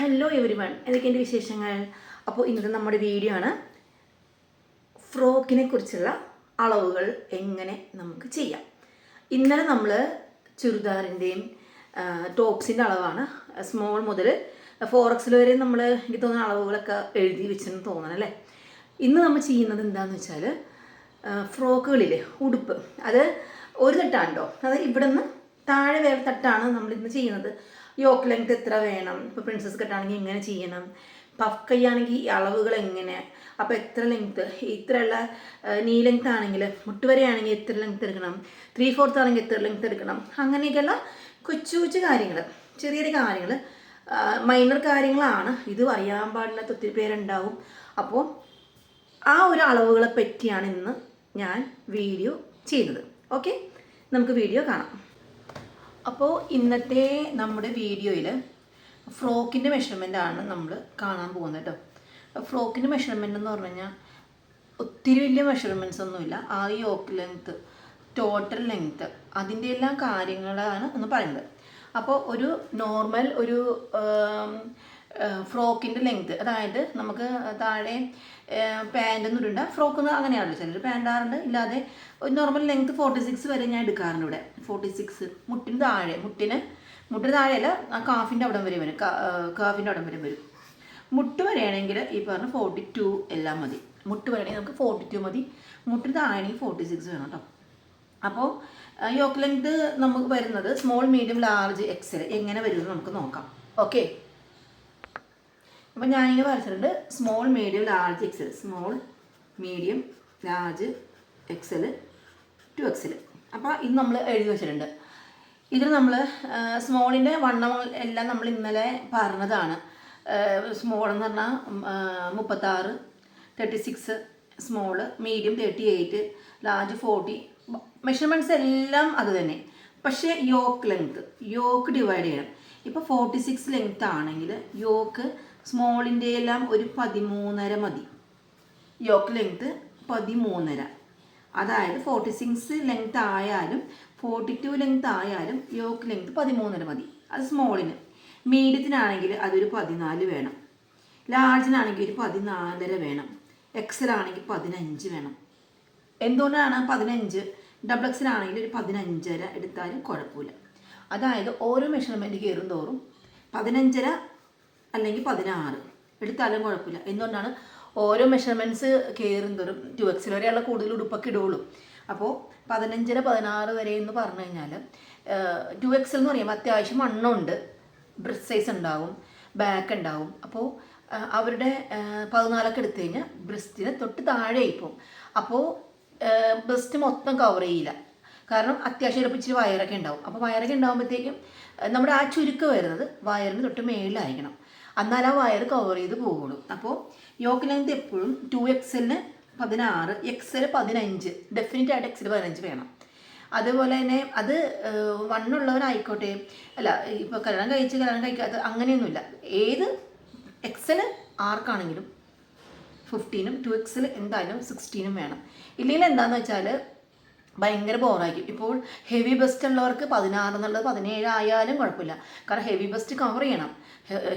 Hello every one എന്തൊക്കെ എന്റെ വിശേഷങ്ങൾ? അപ്പോൾ ഇന്നത്തെ നമ്മുടെ വീഡിയോ ആണ് ഫ്രോക്കിനെ കുറിച്ചുള്ള അളവുകൾ എങ്ങനെ നമുക്ക് ചെയ്യാം. ഇന്നലെ നമ്മൾ ചുരിദാറിന്റെയും ടോപ്സിന്റെ അളവാണ്. സ്മോൾ മുതൽ ഫോർ എക്സിൽ വരെ നമ്മൾ എനിക്ക് തോന്നുന്ന അളവുകളൊക്കെ എഴുതി വെച്ചെന്ന് തോന്നണം അല്ലേ? ഇന്ന് നമ്മൾ ചെയ്യുന്നത് എന്താണെന്ന് വെച്ചാൽ ഫ്രോക്കുകളിലെ ഉടുപ്പ്. അത് ഒരു തട്ടാണ്ടോ അത് ഇവിടെ നിന്ന് താഴെ വേറെ തട്ടാണ് നമ്മൾ ഇന്ന് ചെയ്യുന്നത്. യോക്ക് ലെങ്ത് എത്ര വേണം? ഇപ്പോൾ പ്രിൻസസ് കട്ടാണെങ്കിൽ ഇങ്ങനെ ചെയ്യണം. പഫ് കൈയാണെങ്കിൽ ഈ അളവുകൾ എങ്ങനെ? അപ്പോൾ എത്ര ലെങ്ത് ഇത്രയുള്ള നീ ലെങ്ത് ആണെങ്കിൽ മുട്ടുവരെയാണെങ്കിൽ എത്ര ലെങ്ത് എടുക്കണം? ത്രീ ഫോർത്ത് ആണെങ്കിൽ എത്ര ലെങ്ത് എടുക്കണം? അങ്ങനെയൊക്കെയുള്ള കൊച്ചു കൊച്ചു കാര്യങ്ങൾ ചെറിയ ചെറിയ കാര്യങ്ങൾ മൈനർ കാര്യങ്ങളാണ്. ഇത് അറിയാൻ പാടില്ലാത്ത ഒത്തിരി പേരുണ്ടാവും. അപ്പോൾ ആ ഒരു അളവുകളെ പറ്റിയാണ് ഇന്ന് ഞാൻ വീഡിയോ ചെയ്യുന്നത്. ഓക്കെ നമുക്ക് വീഡിയോ കാണാം. അപ്പോൾ ഇന്നത്തെ നമ്മുടെ വീഡിയോയിൽ ഫ്രോക്കിന്റെ ആണ് നമ്മൾ കാണാൻ പോകുന്നത് കേട്ടോ. ഫ്രോക്കിന്റെ മെഷർമെന്റ് എന്ന് പറഞ്ഞു കഴിഞ്ഞാൽ ഒത്തിരി വലിയ മെഷർമെന്റ്സ് ഒന്നുമില്ല. ആ യോക്ക് ലെങ്ത്ത് ടോട്ടൽ ലെങ്ത്ത് അതിന്റെ എല്ലാ കാര്യങ്ങളാണ് ഒന്ന് പറയുന്നത്. അപ്പോൾ ഒരു നോർമൽ ഒരു ഫ്രോക്കിന്റെ ലെങ്ത് അതായത് നമുക്ക് താഴെ പാന്റൊന്നും ഇടണ്ട. ഫ്രോക്ക് അങ്ങനെയാണല്ലോ ചിലർ പാന്റാറുണ്ട് ഇല്ലാതെ ഒരു നോർമൽ ലെങ്ത് ഫോർട്ടി സിക്സ് വരെ ഞാൻ എടുക്കാറുണ്ട് ഇവിടെ. ഫോർട്ടി സിക്സ് മുട്ടിന് താഴെ. മുട്ടിന് മുട്ടിന് താഴെയല്ല ആ കാഫിന്റെ അവിടം വരെ വരും. കാഫിന്റെ അവിടം വരെ വരും. മുട്ട് വരെയാണെങ്കിൽ ഈ പറഞ്ഞ ഫോർട്ടി ടു എല്ലാം മതി. മുട്ട് വരെയാണെങ്കിൽ നമുക്ക് ഫോർട്ടി ടു മതി. മുട്ടിന് താഴെയാണെങ്കിൽ ഫോർട്ടി സിക്സ് വേണം കേട്ടോ. അപ്പോൾ യോക്ക് ലെങ്ത് നമുക്ക് വരുന്നത് സ്മോൾ മീഡിയം ലാർജ് എക്സൽ എങ്ങനെ വരുമെന്ന് നമുക്ക് നോക്കാം. ഓക്കെ അപ്പോൾ ഞാനിങ്ങനെ വരച്ചിട്ടുണ്ട്. Small medium large XL small medium large XL two XL അപ്പോൾ ഇത് നമ്മൾ എഴുതി വെച്ചിട്ടുണ്ട്. ഇതിൽ നമ്മൾ സ്മോളിന്റെ വണ്ണം എല്ലാം നമ്മൾ ഇന്നലെ പറഞ്ഞതാണ്. സ്മോൾ എന്ന് പറഞ്ഞാൽ മുപ്പത്താറ് thirty six small medium thirty eight large forty measurements എല്ലാം അത് തന്നെ. പക്ഷേ യോക്ക് ലെങ്ത്ത് യോക്ക് ഡിവൈഡ് ചെയ്യണം. ഇപ്പോൾ ഫോർട്ടി സിക്സ് ലെങ്ത്ത് ആണെങ്കിൽ യോക്ക് സ്മോളിന്റെ എല്ലാം ഒരു പതിമൂന്നര മതി. യോക്ക് ലെങ്ത്ത് പതിമൂന്നര. അതായത് ഫോർട്ടി സിക്സ് ലെങ്ത് ആയാലും ഫോർട്ടി ടു ലെങ്ത് ആയാലും യോക്ക് ലെങ്ത് പതിമൂന്നര മതി. അത് സ്മോളിന്. മീഡിയത്തിനാണെങ്കിൽ അതൊരു പതിനാല് വേണം. ലാർജിനാണെങ്കിൽ ഒരു പതിനാലര വേണം. എക്സൽ ആണെങ്കിൽ പതിനഞ്ച് വേണം. എന്തുകൊണ്ടാണ് പതിനഞ്ച്? ഡബിൾ എക്സലാണെങ്കിൽ ഒരു പതിനഞ്ചര എടുത്താലും കുഴപ്പമില്ല. അതായത് ഓരോ മെഷർമെന്റ് കയറും തോറും പതിനഞ്ചര അല്ലെങ്കിൽ പതിനാറ്. എടുത്താലും കുഴപ്പമില്ല. എന്തുകൊണ്ടാണ്? ഓരോ മെഷർമെന്റ്സ് കയറും തോറും ടു എക്സിൽ വരെയുള്ള കൂടുതൽ ഉടുപ്പൊക്കെ ഇടുള്ളൂ അപ്പോൾ പതിനഞ്ചര പതിനാറ് വരെ എന്ന് പറഞ്ഞു കഴിഞ്ഞാൽ ടു എക്സൽ എന്ന് പറയുമ്പോൾ അത്യാവശ്യം വണ്ണമുണ്ട്. ബ്രസ്റ്റ് സൈസ് ഉണ്ടാവും ബാക്ക് ഉണ്ടാവും. അപ്പോൾ അവരുടെ പതിനാലൊക്കെ എടുത്തു കഴിഞ്ഞാൽ ബ്രസ്റ്റിന് തൊട്ട് താഴെ ഇപ്പം. അപ്പോൾ ബ്രസ്റ്റ് മൊത്തം കവർ ചെയ്യില്ല. കാരണം അത്യാവശ്യം ചിലപ്പോൾ വയറൊക്കെ ഉണ്ടാവും. അപ്പോൾ വയറൊക്കെ ഉണ്ടാകുമ്പോഴത്തേക്കും നമ്മുടെ ആ ചുരുക്കം വരുന്നത് വയറിന് തൊട്ട് മേളിലായിരിക്കണം. എന്നാൽ ആ വയർ കവർ ചെയ്ത് പോകുള്ളൂ അപ്പോൾ യോക്ക് ലെങ്ത് എപ്പോഴും ടു എക്സലിന് പതിനാറ് എക്സൽ പതിനഞ്ച് ഡെഫിനറ്റ് ആയിട്ട് എക്സൽ പതിനഞ്ച് വേണം. അതുപോലെ തന്നെ അത് വണ്ണുള്ളവരായിക്കോട്ടെ അല്ല ഇപ്പോൾ കല്യാണം കഴിച്ച് കല്യാണം കഴിക്കാത്ത അങ്ങനെയൊന്നുമില്ല. ഏത് എക്സൽ ആർക്കാണെങ്കിലും ഫിഫ്റ്റീനും ടു എക്സിൽ എന്തായാലും സിക്സ്റ്റീനും വേണം. ഇല്ലെങ്കിൽ എന്താണെന്ന് വെച്ചാൽ ഭയങ്കര ബോറായിരിക്കും ഇപ്പോൾ ഹെവി ബെസ്റ്റ് ഉള്ളവർക്ക് പതിനാറ് എന്നുള്ളത് പതിനേഴ് ആയാലും കുഴപ്പമില്ല. കാരണം ഹെവി ബെസ്റ്റ് കവർ ചെയ്യണം.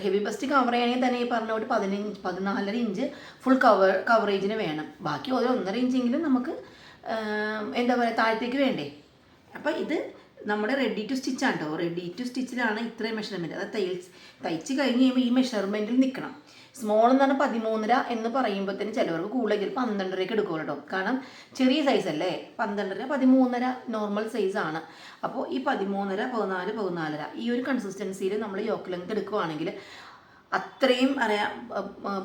ഹെവി ബെസ്റ്റ് കവർ ചെയ്യണമെങ്കിൽ തന്നെ ഈ പറഞ്ഞ പോലെ പതിനഞ്ച് പതിനാലര ഇഞ്ച് ഫുൾ കവർ കവറേജിന് വേണം. ബാക്കി ഒരു ഒന്നര ഇഞ്ചെങ്കിലും നമുക്ക് എന്താ പറയുക താഴത്തേക്ക് വേണ്ടേ? അപ്പോൾ ഇത് നമ്മുടെ റെഡി ടു സ്റ്റിച്ച് ആണ് കേട്ടോ റെഡി ടു സ്റ്റിച്ചിലാണ് ഇത്രയും മെഷർമെന്റ് അത് തയ്ച്ച് തയ്ച്ച് കഴിഞ്ഞ് കഴിയുമ്പോൾ ഈ മെഷർമെന്റിൽ നിൽക്കണം സ്മോൾ എന്ന് പറഞ്ഞാൽ പതിമൂന്നര എന്ന് പറയുമ്പോഴത്തേന് ചിലവർക്ക് കൂടുതൽ പന്ത്രണ്ടരയ്ക്ക് എടുക്കുമല്ലോ കേട്ടോ കാരണം ചെറിയ സൈസ് അല്ലേ? പന്ത്രണ്ടര പതിമൂന്നര നോർമൽ സൈസാണ് അപ്പോൾ ഈ പതിമൂന്നര പതിനാല് പതിനാലര ഈ ഒരു കൺസിസ്റ്റൻസിയിൽ നമ്മൾ യോക്ക് ലെങ്ത് എടുക്കുവാണെങ്കിൽ അത്രയും അറിയാം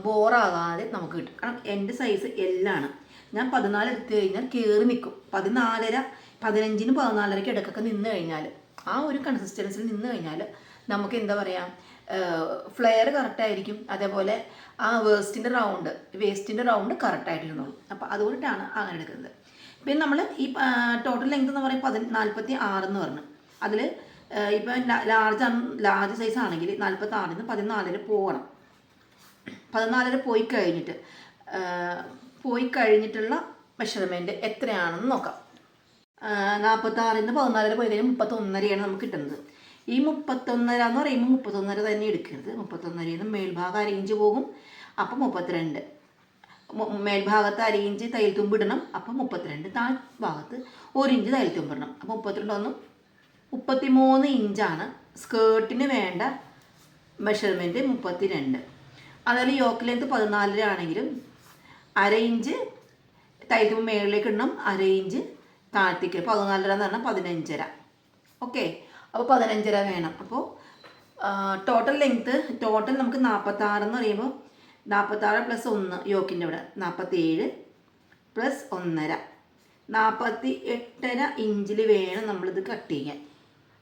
ബോറാകാതെ നമുക്ക് കിട്ടും. കാരണം എന്റെ സൈസ് എല്ലാണ്. ഞാൻ പതിനാല് എടുത്തു കഴിഞ്ഞാൽ കയറി നിൽക്കും പതിനാലര പതിനഞ്ചിനും പതിനാലരയ്ക്ക് ഇടക്കൊക്കെ നിന്ന് കഴിഞ്ഞാൽ ആ ഒരു കൺസിസ്റ്റൻസിൽ നിന്ന് കഴിഞ്ഞാൽ നമുക്ക് എന്താ പറയുക ഫ്ലെയർ കറക്റ്റായിരിക്കും അതേപോലെ ആ വേസ്റ്റിന്റെ റൗണ്ട് വേസ്റ്റിന്റെ റൗണ്ട് കറക്റ്റായിട്ടിരുന്നുള്ളൂ അപ്പോൾ അതുകൊണ്ടിട്ടാണ് അങ്ങനെ എടുക്കുന്നത്. പിന്നെ നമ്മൾ ഈ ടോട്ടൽ ലെങ്ത് എന്ന് പറയുമ്പോൾ പതി നാൽപ്പത്തി ആറെന്ന് പറഞ്ഞു. അതിൽ ഇപ്പം ലാർജ് ലാർജ് സൈസ് ആണെങ്കിൽ നാൽപ്പത്തി ആറിൽ നിന്ന് പതിനാലിൽ പോകണം. പതിനാലിൽ പോയി കഴിഞ്ഞിട്ട് പോയി കഴിഞ്ഞിട്ടുള്ള മെഷർമെന്റ് എത്രയാണെന്ന് നോക്കാം. നാൽപ്പത്തി ആറിൽ നിന്ന് പതിനാലിൽ പോയി കഴിഞ്ഞാൽ മുപ്പത്തൊന്നരയാണ് നമുക്ക് കിട്ടുന്നത്. ഈ മുപ്പത്തൊന്നര എന്ന് പറയുമ്പോൾ മുപ്പത്തൊന്നര തന്നെ എടുക്കരുത്. മുപ്പത്തൊന്നരയിൽ നിന്ന് മേൽഭാഗം അരയിഞ്ച് പോകും. അപ്പം മുപ്പത്തിരണ്ട്. മേൽഭാഗത്ത് അരയിഞ്ച് തയ്യൽ തുമ്പിടണം അപ്പം മുപ്പത്തിരണ്ട്. താഴ് ഭാഗത്ത് ഒരു ഇഞ്ച് തയ്യൽ തുമ്പിടണം അപ്പം മുപ്പത്തിരണ്ട് ഒന്നും മുപ്പത്തിമൂന്ന് ഇഞ്ചാണ് സ്കേർട്ടിന് വേണ്ട മെഷർമെന്റ് മുപ്പത്തിരണ്ട്. അതുപോലെ യോക്ക് ലെങ്ത് പതിനാലര ആണെങ്കിലും അര ഇഞ്ച് തയ്യൽ മേളിലേക്ക് ഇടണം. അര ഇഞ്ച് താഴ്ത്തേക്ക്. പതിനാലര എന്ന് പറഞ്ഞാൽ പതിനഞ്ചര. ഓക്കെ അപ്പോൾ പതിനഞ്ചര വേണം. അപ്പോൾ ടോട്ടൽ ലെങ്ത്ത് ടോട്ടൽ നമുക്ക് നാൽപ്പത്താറ് എന്ന് പറയുമ്പോൾ നാൽപ്പത്താറ് പ്ലസ് ഒന്ന് യോക്കിന്റെ ഇവിടെ നാൽപ്പത്തേഴ് പ്ലസ് ഒന്നര. നാൽപ്പത്തി എട്ടര ഇഞ്ചിൽ വേണം നമ്മളിത് കട്ട് ചെയ്യാൻ.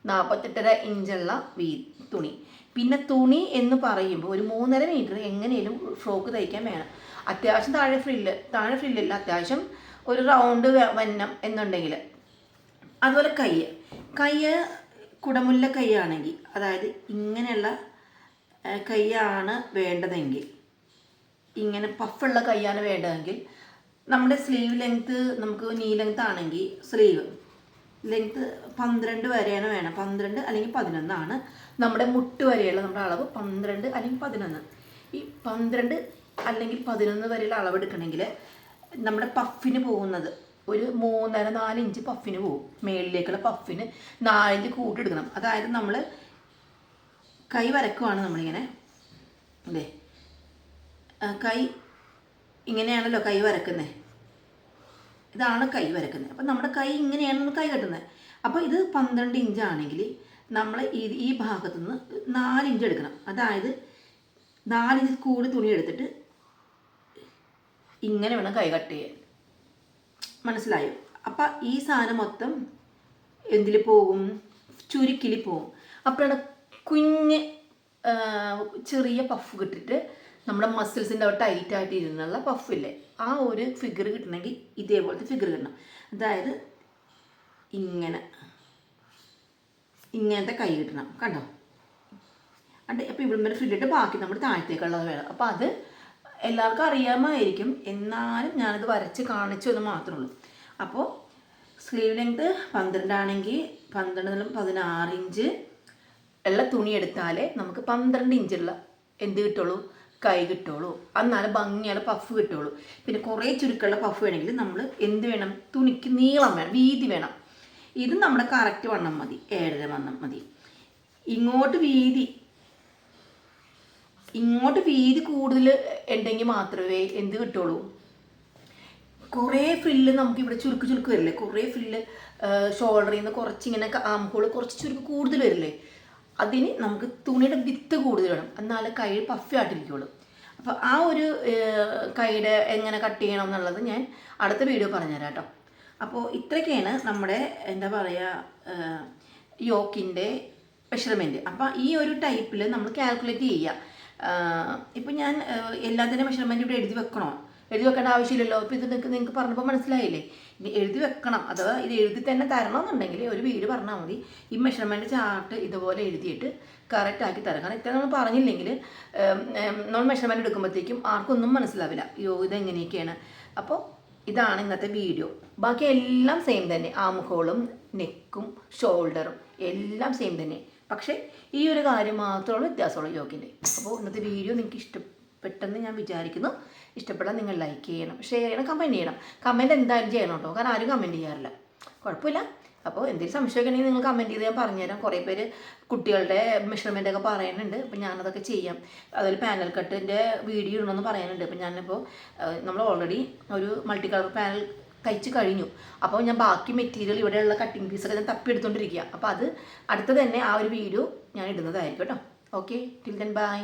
നാൽപ്പത്തെട്ടര ഇഞ്ചുള്ള വീ തുണി. പിന്നെ തുണി എന്ന് പറയുമ്പോൾ ഒരു മൂന്നര മീറ്റർ എങ്ങനെയും ഫ്രോക്ക് തയ്ക്കാൻ വേണം. അത്യാവശ്യം താഴെ ഫ്രില്ല് താഴെ ഫ്രില്ലില്ല അത്യാവശ്യം ഒരു റൗണ്ട് വന്നം എന്നുണ്ടെങ്കിൽ അതുപോലെ കയ്യ്. കൈ കുടമുല്ല കൈയാണെങ്കിൽ അതായത് ഇങ്ങനെയുള്ള കൈയാണ് വേണ്ടതെങ്കിൽ ഇങ്ങനെ പഫുള്ള കൈയാണ് വേണ്ടതെങ്കിൽ നമ്മുടെ സ്ലീവ് ലെങ്ത്ത് നമുക്ക് നീ ലെങ്ത് ആണെങ്കിൽ സ്ലീവ് ലെങ്ത്ത് പന്ത്രണ്ട് വരെയാണ് വേണം. പന്ത്രണ്ട് അല്ലെങ്കിൽ പതിനൊന്നാണ് നമ്മുടെ മുട്ട് വരെയുള്ള നമ്മുടെ അളവ്. പന്ത്രണ്ട് അല്ലെങ്കിൽ പതിനൊന്ന്. ഈ പന്ത്രണ്ട് അല്ലെങ്കിൽ പതിനൊന്ന് വരെയുള്ള അളവ് എടുക്കണമെങ്കിൽ നമ്മുടെ പഫിന് പോകുന്നത് ഒരു മൂന്നര നാല് ഇഞ്ച് പഫിന് പോകും മേളിലേക്കുള്ള പഫിന് നാലിഞ്ച് കൂട്ടിയെടുക്കണം അതായത് നമ്മൾ കൈ വരക്കുവാണ് നമ്മളിങ്ങനെ അല്ലേ? കൈ ഇങ്ങനെയാണല്ലോ കൈ വരക്കുന്നത് ഇതാണ് കൈ വരക്കുന്നത്. അപ്പം നമ്മുടെ കൈ ഇങ്ങനെയാണ് കൈ കെട്ടുന്നത്. അപ്പോൾ ഇത് പന്ത്രണ്ട് ഇഞ്ചാണെങ്കിൽ നമ്മൾ ഈ ഈ ഭാഗത്തു നിന്ന് നാലിഞ്ച് എടുക്കണം. അതായത് നാലിഞ്ച് കൂടി തുണി എടുത്തിട്ട് ഇങ്ങനെ വേണം കൈ കട്ട് ചെയ്യാൻ. മനസ്സിലായോ? അപ്പം ഈ സാധനം മൊത്തം എന്തിൽ പോകും? ചുരുക്കിൽ പോകും. അപ്പോഴാണ് കുഞ്ഞ് ചെറിയ പഫ് കിട്ടിട്ട് നമ്മുടെ മസിൽസിന്റെ അവിടെ ടൈറ്റ് ആയിട്ട് ഇരുന്നുള്ള പഫില്ലേ ആ ഒരു ഫിഗർ കിട്ടണമെങ്കിൽ ഇതേപോലത്തെ ഫിഗർ കിട്ടണം. അതായത് ഇങ്ങനെ. ഇങ്ങനത്തെ കൈ കിട്ടണം. കണ്ടോ? അണ്ട് അപ്പോൾ ഇവിടെ ഫ്രില്ലിട്ട് ബാക്കി നമ്മൾ താഴത്തേക്കുള്ളത് വേണം. അപ്പോൾ അത് എല്ലാവർക്കും അറിയാമായിരിക്കും. എന്നാലും ഞാനത് വരച്ച് കാണിച്ചു എന്ന് മാത്രമേ ഉള്ളൂ. അപ്പോൾ സ്ലീവ് ലെങ്ത് പന്ത്രണ്ടാണെങ്കിൽ പന്ത്രണ്ടിലും പതിനാറ് ഇഞ്ച് ഉള്ള തുണി എടുത്താലേ നമുക്ക് പന്ത്രണ്ട് ഇഞ്ചുള്ള എന്ത് കിട്ടുള്ളൂ? കൈ കിട്ടുള്ളൂ. എന്നാലും ഭംഗിയുള്ള പഫ് കിട്ടുള്ളൂ. പിന്നെ കുറേ ചുരുക്കമുള്ള പഫ് വേണമെങ്കിൽ നമ്മൾ എന്ത് വേണം? തുണിക്ക് നീളം വേണം വീതി വേണം. ഇത് നമ്മുടെ കറക്റ്റ് വണ്ണം മതി. ഏഴര വണ്ണം മതി. ഇങ്ങോട്ട് വീതി ഇങ്ങോട്ട് വീതി കൂടുതൽ ഉണ്ടെങ്കിൽ മാത്രമേ എന്ത് കിട്ടുള്ളൂ? കുറേ ഫ്രില്ല് നമുക്ക് ഇവിടെ ചുരുക്ക് ചുരുക്ക് വരില്ലേ? കുറേ ഫ്രില്ല് ഷോൾഡറിൽ നിന്ന് കുറച്ചിങ്ങനെ ആംഹോൾ കുറച്ച് ചുരുക്ക് കൂടുതൽ വരില്ലേ? അതിന് നമുക്ക് തുണിയുടെ വിത്ത് കൂടുതൽ വേണം. എന്നാലേ കൈ പഫി ആയിട്ടിരിക്കുള്ളൂ അപ്പോൾ ആ ഒരു കൈയുടെ എങ്ങനെ കട്ട് ചെയ്യണം എന്നുള്ളത് ഞാൻ അടുത്ത വീഡിയോ പറഞ്ഞുതരാം കേട്ടോ. അപ്പോൾ ഇത്രയൊക്കെയാണ് നമ്മുടെ എന്താ പറയുക യോക്കിന്റെ മെഷർമെന്റ് അപ്പോൾ ഈ ഒരു ടൈപ്പിൽ നമ്മൾ കാൽക്കുലേറ്റ് ചെയ്യുക ഇപ്പം ഞാൻ എല്ലാത്തിന്റെ മെഷർമെന്റ് ഇവിടെ എഴുതി വെക്കണോ? എഴുതി വെക്കേണ്ട ആവശ്യമില്ലല്ലോ. ഇപ്പോൾ ഇത് നിങ്ങൾക്ക് നിങ്ങൾക്ക് പറഞ്ഞപ്പോൾ മനസ്സിലായില്ലേ? ഇനി എഴുതി വെക്കണം. അഥവാ ഇത് എഴുതി തന്നെ തരണം എന്നുണ്ടെങ്കിൽ ഒരു വീട് പറഞ്ഞാൽ മതി. ഈ മെഷർമെന്റ് ചാർട്ട് ഇതുപോലെ എഴുതിയിട്ട് കറക്റ്റ് ആക്കി തരാം. കാരണം ഇത്ര നമ്മൾ പറഞ്ഞില്ലെങ്കിൽ നമ്മൾ മെഷർമെന്റ് എടുക്കുമ്പോഴത്തേക്കും ആർക്കൊന്നും മനസ്സിലാവില്ല. യോ ഇതെങ്ങനെയൊക്കെയാണ്? അപ്പോൾ ഇതാണ് ഇന്നത്തെ വീഡിയോ ബാക്കി എല്ലാം സെയിം തന്നെ. ആമുഖോളും നെക്കും ഷോൾഡറും എല്ലാം സെയിം തന്നെ. പക്ഷേ ഈ ഒരു കാര്യം മാത്രമുള്ള വ്യത്യാസമുള്ളൂ യോഗിന്റെ അപ്പോൾ ഇന്നത്തെ വീഡിയോ നിങ്ങൾക്ക് ഇഷ്ടപ്പെട്ടെന്ന് ഞാൻ വിചാരിക്കുന്നു. ഇഷ്ടപ്പെട്ടാൽ നിങ്ങൾ ലൈക്ക് ചെയ്യണം ഷെയർ ചെയ്യണം കമന്റ് ചെയ്യണം. കമന്റ് എന്തായാലും ചെയ്യണം കേട്ടോ. കാരണം ആരും കമന്റ് ചെയ്യാറില്ല. കുഴപ്പമില്ല. അപ്പോൾ എന്തെങ്കിലും സംശയമൊക്കെ ഉണ്ടെങ്കിൽ നിങ്ങൾ കമന്റ് ചെയ്ത് ഞാൻ പറഞ്ഞുതരാം. കുറേ പേര് കുട്ടികളുടെ മെഷർമെന്റ് ഒക്കെ പറയുന്നുണ്ട്. അപ്പോൾ ഞാനതൊക്കെ ചെയ്യാം. അതുപോലെ പാനൽ കട്ടിന്റെ വീഡിയോ ഇടണമെന്ന് പറയാനുണ്ട് അപ്പോൾ ഞാനിപ്പോൾ നമ്മൾ ഓൾറെഡി ഒരു മൾട്ടി കളർ പാനൽ തയ്ച്ച് കഴിഞ്ഞു. അപ്പോൾ ഞാൻ ബാക്കി മെറ്റീരിയൽ ഇവിടെയുള്ള കട്ടിങ് പീസൊക്കെ ഞാൻ തപ്പിയെടുത്തോണ്ടിരിക്കുക അപ്പോൾ അത് അടുത്ത തന്നെ ആ ഒരു വീഡിയോ ഞാൻ ഇടുന്നതായിരിക്കും കേട്ടോ. Okay till then bye